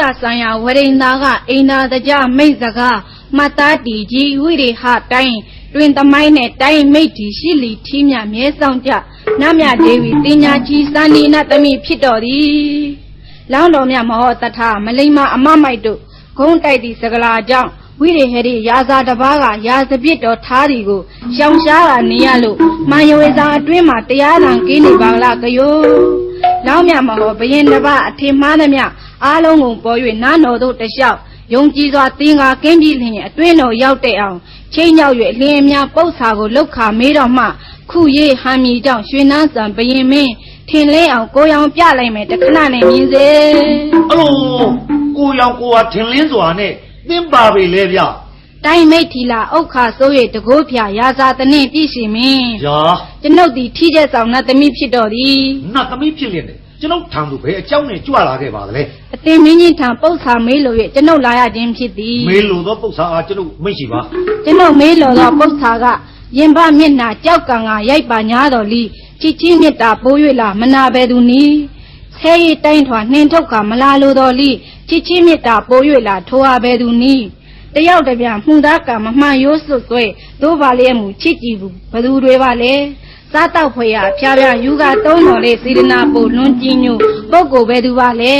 ရဆိုင်ရာဝရိန်သားကအိန္ဒာတကြမိတ်စကားမတ်သားတီကြီးဝိရေဟတိုင်းတွင်သမိုင်းနဲ့တိုင်းမိတ်တီရှိလီထီးမြမြဲဆောင်ကြနမြဒေဝီတင်ညာကြီးစန္ဒီနသမိဖြစ်တော်သည်လောင်းတော်မြတ်မဟောတထမလိမ္မာအမမိုက်တို့ဂုံးတိုက်သည့်စကလာကြောင့်ဝိရေဟရိရာဇာတပါးကရာဇပြစ်တော်ထားသည်ကိုရှောင်ရှားကနေရလို့မန်ယဝေစာအတွင်းမှာတရားတန်ကင်းနေပါလားကယော လောင်းမြမဟောဘယင်တစ်ပါးအထင်မှားသမျှအားလုံးကိုပေါ်၍နားတော်တို့တလျှောက်ယုံကြည်စွာသင်္ကာကင်းပြီးလျင်အတွင်းတော်ရောက်တဲ့အောင်ချိန်ရောက်၍လင်းအများပု္ပ္ပာကိုလောက်ခါမေးတော်မှခုရေးဟန်မီကြောင့်ရွှေနန်းဆံဘယင်မင်းထင်လင်းအောင်ကိုရောင်ပြလိုက်မယ်တခဏနဲ့မြင်စေအဲ့လိုကိုရောင်ကိုဟာထင်လင်းစွာနဲ့သင်ပါပေလေဗျ တိုင်မိတ်ထီလာဥက္ခဆိုး၍တကိုးဖြာရာဇာတနှင့်ပြည့်ရှင်မင်းရာကျွန်ုပ်သည်ထီးတဲ့ဆောင်နှင့်သမီးဖြစ်တော်သည်နှင့်သမီးဖြစ်လင့်တယ်ကျွန်ုပ်ထံသို့ပဲအကြောင်းနဲ့ကြွလာခဲ့ပါလေအတင်မင်းကြီးထံပု္ပ္ပာမေးလို့ရကျွန်ုပ်လာရခြင်းဖြစ်သည်မေးလို့သောပု္ပ္ပာအားကျွန်ုပ်မရှိပါကျွန်ုပ်မေးလို့သောပု္ပ္ပာကရင်ဘမျက်နာကြောက်ကံကရိုက်ပါ냐တော်လီချစ်ချင်းမြတ်တာပိုး၍လာမနာပဲသူနီဆဲရီတိုင်းထွာနှင်ထုတ်ကမလာလိုတော်လီချစ်ချင်းမြတ်တာပိုး၍လာထိုးအားပဲသူနီ တယောက်တစ်ပြမှုသားကမမှန်ရိုးစွတ်ဆွဲသို့ပါလျက်မူချစ်ကြည့်ဘူးဘသူတွေပါလဲစားတော့ဖွေရဖျားဖျားယူကသုံးတော်လေးစေရနာပို့လွန်ကြည့်ညို့ပုဂ္ဂိုလ်ပဲသူပါလဲ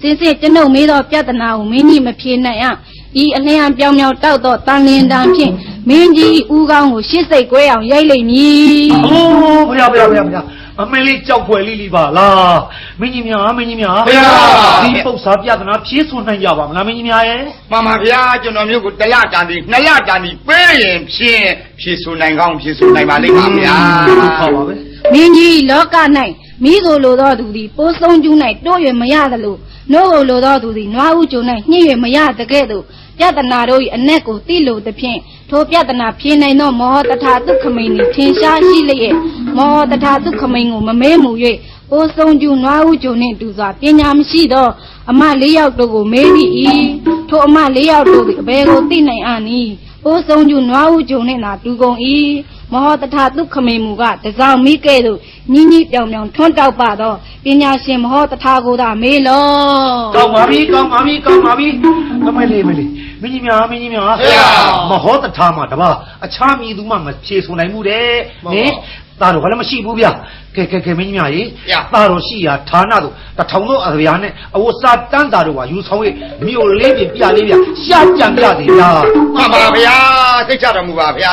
စင်စစ်ကျွန်ုပ်မေးသောပြဿနာကိုမင်းကြီးမဖြေနိုင်အောင်ဒီအလျံပြောင်ပြောင်တောက်တော့တန်လင်းတန်ဖြင့်မင်းကြီးဦးကောင်းကိုရှစ်စိတ်ကွဲအောင်ရိုက်လိမ့်မည်အိုးဘုရားဘုရားဘုရားဘုရား အမင်းလေးကြောက်ဖွယ်လေးလေးပါလားမင်းကြီးများမင်းကြီးများဘုရား ဒီပု္ပ္ပာပြဿနာဖြေဆိုနိုင်ကြပါမလားမင်းကြီးများရဲ့မှန်ပါဗျာကျွန်တော်မျိုးကိုတလတန်ဒီနှစ်လတန်ဒီပေးရင်ဖြင့်ဖြည့်ဆိုနိုင်ကောင်းဖြည့်ဆိုနိုင်ပါလိမ့်ပါဗျာဟုတ်ပါပဲမင်းကြီးလောက၌မိကိုလိုသောသူသည်ပိုးဆုံးကျူး၌တိုး၍မရသလိုနို့ကိုလိုသောသူသည်နွားဥကျုံ၌ညှိ၍မရတကဲ့သို့ ပြဿနာတို့၏အ내ကိုသိလိုသဖြင့်ထိုပြဿနာဖြေနိုင်သောမောဟတထာသုခမိန်သည်ထင်ရှားရှိလျက်မောဟတထာသုခမိန်ကိုမမဲမှု၍ပိုးဆုံးကျူးနွားဥကျုံနှင့်တူစွာပညာမရှိသောအမလေးယောက်တို့ကိုမေးပြီး၏ထိုအမလေးယောက်တို့သည်အဘယ်ကိုသိနိုင်အံ့နည်းပိုးဆုံးကျူးနွားဥကျုံနှင့်သာတူကုန်၏ မောဟတထာသုခမိန်မူကတစောင်းမိကဲ့သို့ညီညီပြောင်ပြောင်ထွန်းတောက်ပါသောပညာရှင်မောဟတထာကိုသာမေးလောကောင်းပါပြီကောင်းပါပြီကောင်းပါပြီအမလေးမလေးမင်းကြီးများမင်းကြီးများဘုရားမဟောတထာမှာတပါအခြားမည်သူမှမဖြေဆိုနိုင်မှုတဲ့ဟင်သားတော်ကလည်းမရှိဘူးဗျကဲကဲကဲမင်းကြီးများရေသားတော်ရှိရာဌာနတို့တထောင်သောအရာနဲ့အဝတ်စားတန်းတာတို့ကယူဆောင်၍မြို့လေးပြပြလေးပြရှာကြံပြစီဗျာမှန်ပါဗျာသိကြတော်မူပါဗျာ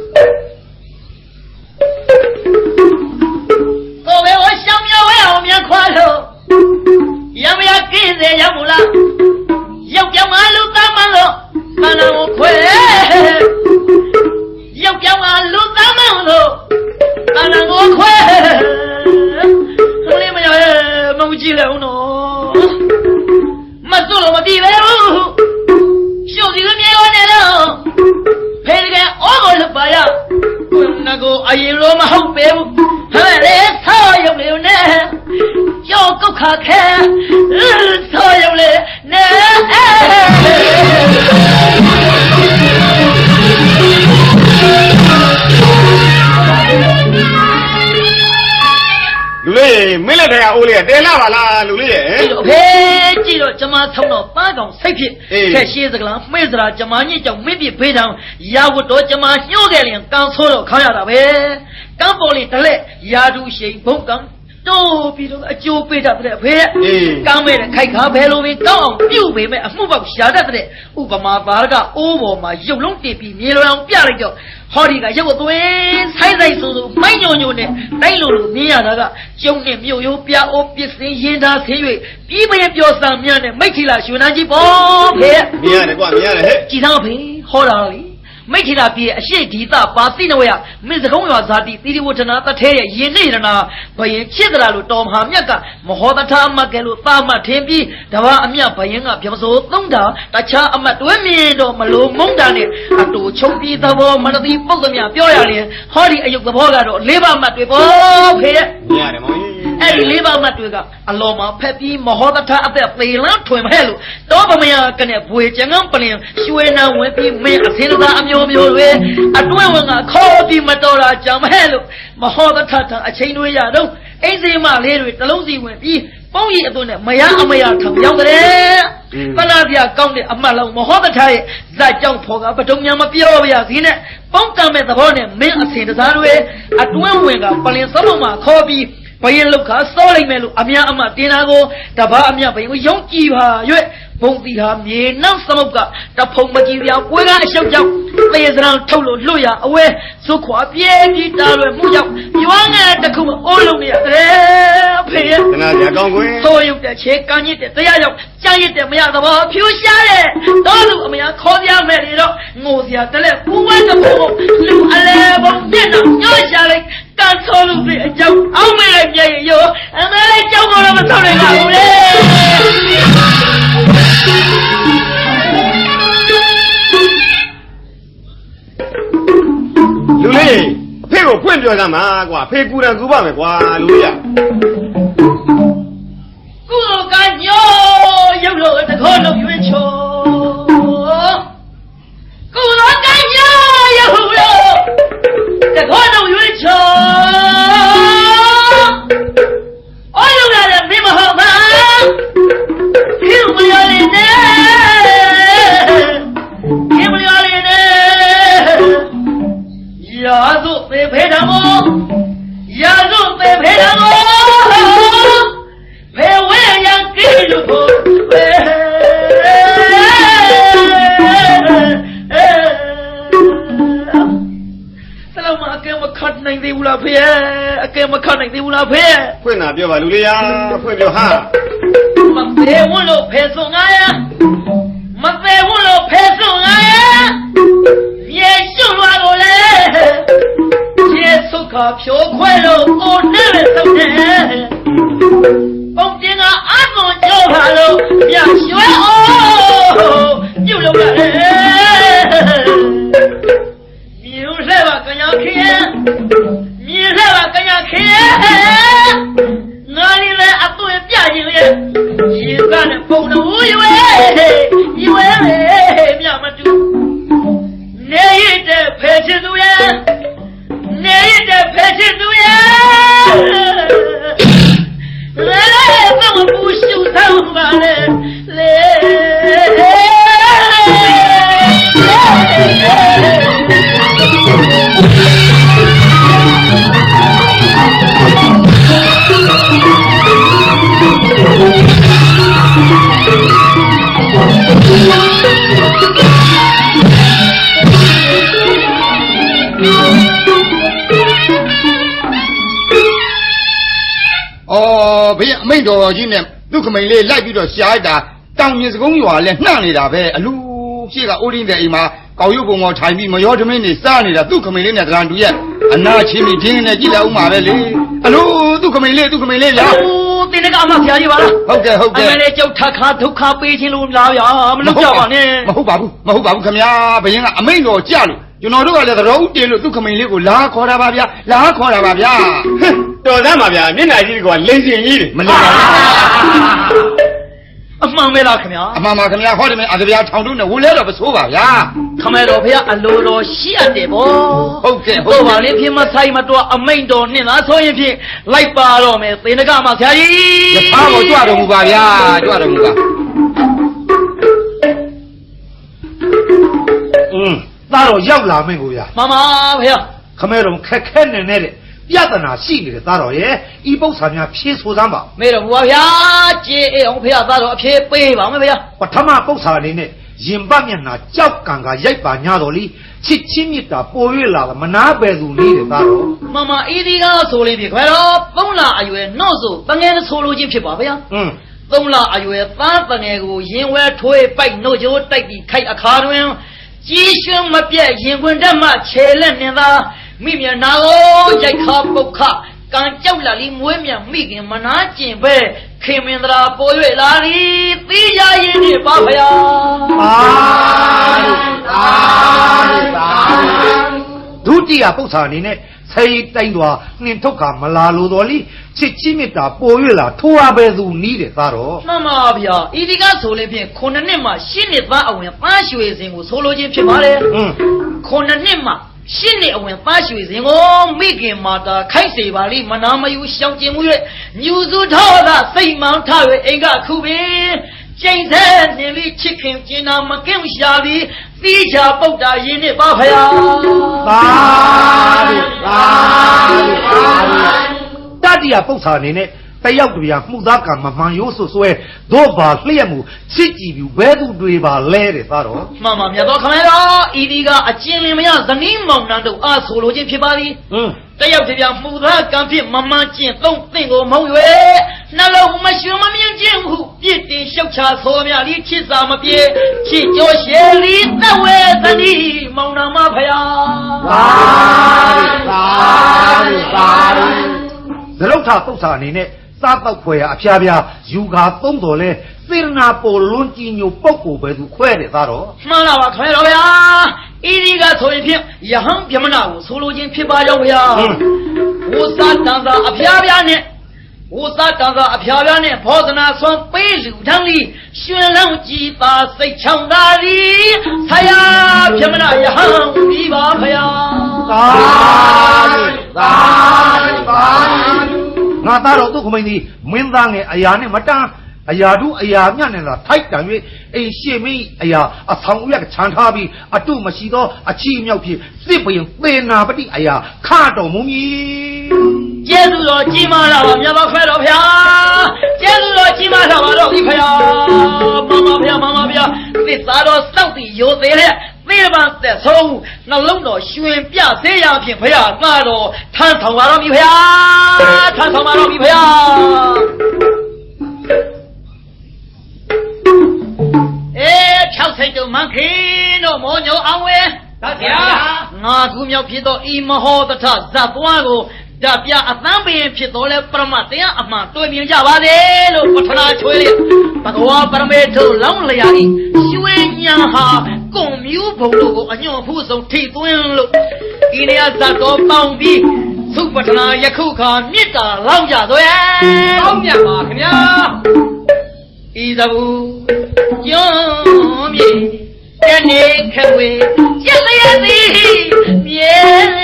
လေးမင်းလက်တရားအိုးလေးကတဲလာပါလားလူလေးရဲ့ ကြည့်တော့ဖေးကြည့်တော့ကျမဆုံးတော့ပါကောင်စိတ်ဖြစ်အေးဆက်ရှိစကလားမေ့စရာကျမညစ်ကြောင့်မင်းပြဖေးတောင်ရာဝတ်တော့ကျမညှို့ခဲ့လျင်ကောင်းဆိုးတော့ခေါင်းရတာပဲကမ်းပေါ်လေးတလက်ရာတူရှိန်ဘုံကံ တိုးပြီးတော့အကျိုးပေးတတ်တဲ့အဖေအေးကောင်းမဲ့တဲ့ခိုက်ခါဘယ်လိုပဲကောင်းအောင်ပြုတ်ပေမဲ့အမှုပေါက်ရှာတတ်တဲ့ဥပမာပါကအိုးပေါ်မှာရုပ်လုံးတင်ပြီးမြေလွန်အောင်ပြလိုက်တော့ဟောဒီကရုပ်အသွင်းဆိုင်ဆိုင်ဆိုဆိုမိုင်းညိုညိုနဲ့တိုက်လို့လို့မြင်ရတာကကျုံနဲ့မြို့ရိုးပြအိုးပစ္စည်းရင်သားဆင်း၍ပြီးမရင်ပြောစံမြတ်နဲ့မိတ်ထီလာရွှေနှန်းကြီးပေါ့ဖေမြင်ရတယ်ကွာမြင်ရတယ်ဟဲ့ကြည်သားဖေဟောတာလေ မိတ်ထီလာပြည်အရှိဒီသပါသိနဝရမင်းစကုံးရွာဇာတိသီရိဝထနာတထဲရဲ့ယင်းနေရနာဘယင်ချစ်သလားလို့တော်မဟာမြတ်ကမဟောတထာမကဲလို့သာမထင်ပြီးတပါအမြတ်ဘယင်ကပြမစိုးသုံးတာတခြားအမတ်တွဲမြင်တော့မလို့မုန်းတာနဲ့အတူချုပ်ပြီးသဘောမနတိပုဂ္ဂမြပြောရရင်ဟောဒီအယုတ်သဘောကတော့လေးပါးမတ်တွေပေါ့ဖေရဲ့မြင်ရတယ်မောင်ကြီး အဲ့ဒီလေးပါးမတ်တွေကအလောမှာဖက်ပြီးမဟောတထအသက်သေလန်းထွင်မဲ့လို့တောပမယကနဲ့ဘွေကျန်ကန်းပလင်ရွှေနံဝင်ပြီးမင်းအစင်းသားအမျိုးမျိုးတွေအတွဲဝင်ကခေါ်ပြီးမတော်တာကြောင့်မဲ့လို့မဟောတထထအချိန်တွေရတော့အိမ်စီမလေးတွေတလုံးစီဝင်ပြီးပေါင်းရည်အသွင်နဲ့မရအမရထောင်ရောက်တယ်ပနာပြကောင်းတဲ့အမတ်လုံးမဟောတထားရဲ့ဇက်ကြောင့်ဖော်ကပဒုံညာမပြောပါရစီနဲ့ပေါင်းကံမဲ့သဘောနဲ့မင်းအစင်တစားတွေအတွင်းဝင်ကပလင်စလုံးမှာခေါ်ပြီး ဘယင်လုခစောလိုက်မယ်လို့အများအမတင်တာကိုတပားအမြဘယင်ကိုယုံကြည်ပါ၍ဘုံတီဟာမြေနောက်သမုတ်ကတဖုံမကြည့်ပြပွဲကအရှုပ်ကြောင့်သေစရန်ထုတ်လို့လွတ်ရအဝဲသုခွာပြေးပြီးတားလွယ်မှုကြောင့်ရွာငယ်တစ်ခုမအိုးလုံးနေရတယ် ဖေရဲ့တနာကြကောင်းခွင်ဆိုရုပ်တဲ့ခြေကမ်းရစ်တဲ့တရားရောက်ကြားရစ်တဲ့မရသဘောဖြူရှားတဲ့တော်လူအမယာခေါ်ပြမယ်လေတော့ငိုစရာတလဲပူဝဲတဖို့လူအလဲပုံပြက်တော့ညှော့ရှာလိုက်ကန်ဆိုလူတွေအကြောင်းအောင်းမဲလိုက်ပြည့်ရောအမဲလိုက်ကြောက်တော့မဆောက်နိုင်ပါဘူးလေလူလေးအဖေကိုဖွင့်ပြောစမ်းပါကွာဖေကူရန်ကူပါမယ်ကွာလူလေးရကု သိုလ်ကညောရုပ်လို့တခေါ်လုံးရွေးချောကုသိုလ်ကညောရုပ်လို့တခေါ်လုံးရွေးချောအော်ရုပ်ရတယ်မင်းမဟုတ်ပါဖြူမရလေးနဲ့ဖြူမရလေးနဲ့ရာစုသေ သေးဘူးလားဖေအကဲမခတ်နိုင်သေးဘူးလားဖေဖွင့်တာပြောပါလူလေးရဖွင့်ပြောဟာမသေးဘူးလို့ဖေဆိုငါရမသေးဘူး တ်တော်ကြီးနဲ့သူ့ခမိန်လေးလိုက်ပြီးတော့ရှားလိုက်တာတောင်မြစကုံးရွာလဲနှံ့နေတာပဲအလူရှေ့ကအိုးရင်းတဲ့အိမ်မှာကောက်ရုပ်ပုံပေါ်ထိုင်ပြီးမရောဓမင်းနေစားနေတာသူ့ခမိန်လေးနဲ့တရန်တူရဲ့အနာချင်းပြီးချင်းနဲ့ကြည့်လိုက်ဦးမှာပဲလေအလူသူ့ခမိန်လေးသူ့ခမိန်လေးလားအိုးတင်းတကအမဆရာကြီးပါလားဟုတ်ကဲ့ဟုတ်ကဲ့အမေလေးကြောက်ထခါဒုက္ခပေးခြင်းလို့လားဗျာမလုပ်ကြပါနဲ့မဟုတ်ပါဘူးမဟုတ်ပါဘူးခင်ဗျာဘယင်းကအမိန်တော်ကြလို့ကျွန်တော်တို့ကလည်းသတော်ဦးတင်လို့သူ့ခမိန်လေးကိုလာခေါ်တာပါဗျာလာခေါ်တာပါဗျာ တော်သားပါဗျာမျက်နှာကြီးကလိမ့်စင်ကြီးတွေမနေပါဘူးအမှန်ပဲလားခင်ဗျာအမှန်ပါခင်ဗျာဟောတယ်မင်းအကဗျာထောင်တုံးနဲ့ဝလဲတော့မဆိုးပါဗျာခမဲတော်ဖေကအလိုတော်ရှိအပ်တယ်ဗောဟုတ်ကဲ့ဟုဟုတ်တ်ကဲ့ပါလေဖြစ်မဆိုင်မတော်အမိန်တော်နှင့်လားဆိုရင်ဖြင့်လိုက်ပါတော့မယ်သေနကမဆရာကြီးရထားကိုကြွတော်မူပါဗျာကြွတော်မူပါอืมသားတော်ရောက်လာမင်းကိုဗျာမမဖေခမဲတော်ခက်ခဲနေနေတဲ့ ပြဿနာရှိနေတယ်သားတော်ရဲ့ဤပု္ပ္ပာများဖြေဆိုစမ်းပါမေတော်ဘုရားဗျာကြေးအောင်ဖေသားတော်အဖြေပေးပါမယ်ဖေပထမပု္ပ္ပာအနေနဲ့ရင်ပတ်မျက်နှာကြောက်ကံကရိုက်ပါညတော်လီချစ်ချင်းမြတ်တာပို၍လာတာမနာပဲသူနေတယ်သားတော်မမဤဒီကားဆိုလေးဖြင့်ခွဲတော့သုံးလအရွယ်နှော့ဆိုတငယ်ဆိုလိုချင်းဖြစ်ပါဗျာอืมသုံးလအရွယ်သားတငယ်ကိုရင်ဝဲထွေးပိုက်နှုတ်ကြိုးတိုက်ပြီးခိုက်အခါတွင်ကြီးရွှင်မပြတ်ရင်ခွင်တက်မှခြေလက်နှင်သာ မိမျက်နာကိုရိုက်ခါပုတ်ခကံကြောက်လာလီမွေးမြမိခင်မနာကျင်ပဲခင်မင်္ဒရာပေါ်၍လာသည်သိရရင်နှင့်ပါဖယားပါဒုတိယပု္ပ္ပာအနေနဲ့ဆိတ်တိုင်းသွားနှင်ထုတ်ခါမလာလို့တော်လီချစ်ချင်းမြတ်တာပို၍လာထိုးရပဲသူနီးတယ်သားတော်မှန်ပါဗျာဤဒီကဆိုလေးဖြင့်ခုနှစ်နှစ်မှရှင်းနှစ်သားအဝင်ပန်းရွှေစင်ကိုဆိုလိုခြင်းဖြစ်ပါတယ်อืมခုနှစ်နှစ်မှ ရှင်းနေအဝင်သားရွှေစင်ကိုမိခင်မာတာခိုက်စေပါလိမနာမယူရှောင်ကျင်မှု၍ညူစုထောသာစိတ်မောင်းထ၍အိမ်ကခုပင်ကျိန်ဆဲနေလိချစ်ခင်ကျင်နာမကင်းရှာသည်သီးချာပုတ်တာရင်းနဲ့ပါဖယားသာဓုသာဓုသာဓုတတိယပု္ပ္ပာအနေနဲ့ တယောက်တပြားမှုသားကံမမှန်ရိုးဆွဆွဲတို့ပါလျက်မှုစစ်ကြည့်ပြီးဘဲသူတွေပါလဲတယ်သားတော်မှန်ပါမြတ်တော်ခမတော်ဤဒီကအကျဉ်းလင်မရဇနီးမောင်နှံတို့အားဆိုလိုခြင်းဖြစ်ပါသည်ဟွန်းတယောက်တည်းမှုသားကံဖြစ်မမှန်ကျင့်သုံးသင်ကိုမုံ၍နှလုံးမရွှင်မမြင်ခြင်းဟုပြစ်တင်ရှုတ်ချဆိုမြလီချစ်စာမပြေချစ်ကြောရှယ်လီတဝဲသနီမောင်နှမဖယားသာဓုသာဓုသာဓုဇလုတ်ထပု္ပ္ပာအနေနဲ့ စားတော့ခွဲရအဖျားဖျားယူခါသုံးတော်လဲစေရနာပေါ်လွန်ကြည်ညိုပုတ်ကိုပဲသူခွဲတယ်သားတော်မှန်လားပါခင်ဗျားဗျာဤဒီကဆိုရင်ဖြင့်ယဟန်ပြမနာကိုဆိုလိုခြင်းဖြစ်ပါကြောင်းဗျာဟွန်းဝုသတန်သာအဖျားဖျားနဲ့ဝုသတန်သာအဖျားဖျားနဲ့ဘောဓနာဆွမ်းပေးလူထမ်းလီရွှင်လောင်းကြည်ပါစိတ်ချောင်းသာသည်ဆရာပြမနာယဟန်ပြီးပါဖျားသာဓုသာဓုသာဓု ငါသားတော်သူခမိန်ဒီမင်းသားငယ်အရာနဲ့မတန်းအရာတို့အရာမြတ်နဲ့သာထိုက်တံ၍အိမ်ရှိမင်းအရာအဆောင်ရကခြံထားပြီးအတုမရှိသော အချီအမြောက်ဖြင့်စစ်ပင်သေနာပတိအရာခတော်မူမည်ကျေးဇူးတော်ကြီးမားလာပါမြတ်တော်ဖဲတော်ဖျားကျေးဇူးတော်ကြီးမားလာပါတော့ဒီဖျားမမဖျားမမဖျားသစ္စာတော်စောက်တည်ရိုသေးတဲ့ သေပန်သက်ဆုံးနှလုံးတော်ရွှင်ပြသေးရဖြင့်ဖျားငါတော်ထမ်းဆောင်ပါတော့မြဖျားထမ်းဆောင်ပါတော့မြဖျားအေး60တုံမန်ခင်းတို့မောညိုအောင်ဝဲဟုတ်ဗျာငါကူမြောက်ဖြစ်သောဤမဟောတထဇတ်သွားကိုဓာပြအသံပင်ဖြစ်တော်လဲပရမတ်တရားအမှန်တွေ့မြင်ကြပါစေလို့ပထနာချွေးလေးဘဂဝါပရမေထုလောင်းလျာဤရွှေညာဟာ ကွန်မြူးဘုံတို့ကိုအညွန့်ဖူးဆုံးထိသွင်းလို့ဤနေရာဇတ်တော်ပေါင်းပြီးသုပထနာယခုခါမေတ္တာလောင်းကြသွဲကောင်းမြတ်ပါခင်ဗျာဤသဘူးကျွန်းမြေတနေ့ခဝေရလျက်သည်မြေ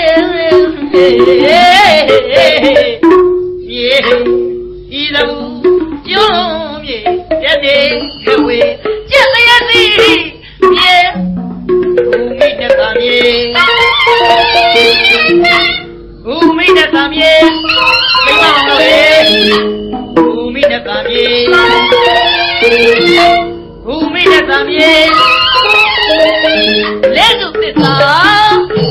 မြေ မြေမိမမလေးဘူမိတကမြေဘူမိနဲ့တံမြေလဲစုသစ္စာ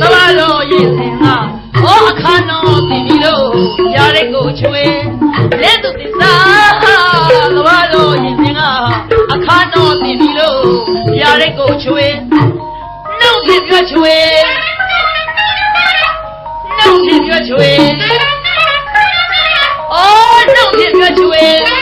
သဘာလို့ရင်စင်ဟာဟောအခါတော်ပြီပြီလို့ရတဲ့ကိုချွေလဲစုသစ္စာသဘာလို့ရင်စင်ဟာအခါတော်ပြီပြီလို့ရတဲ့ကိုချွေနှုတ်ပြပြချွေနှုတ်ပြပြချွေအော် နှုတ်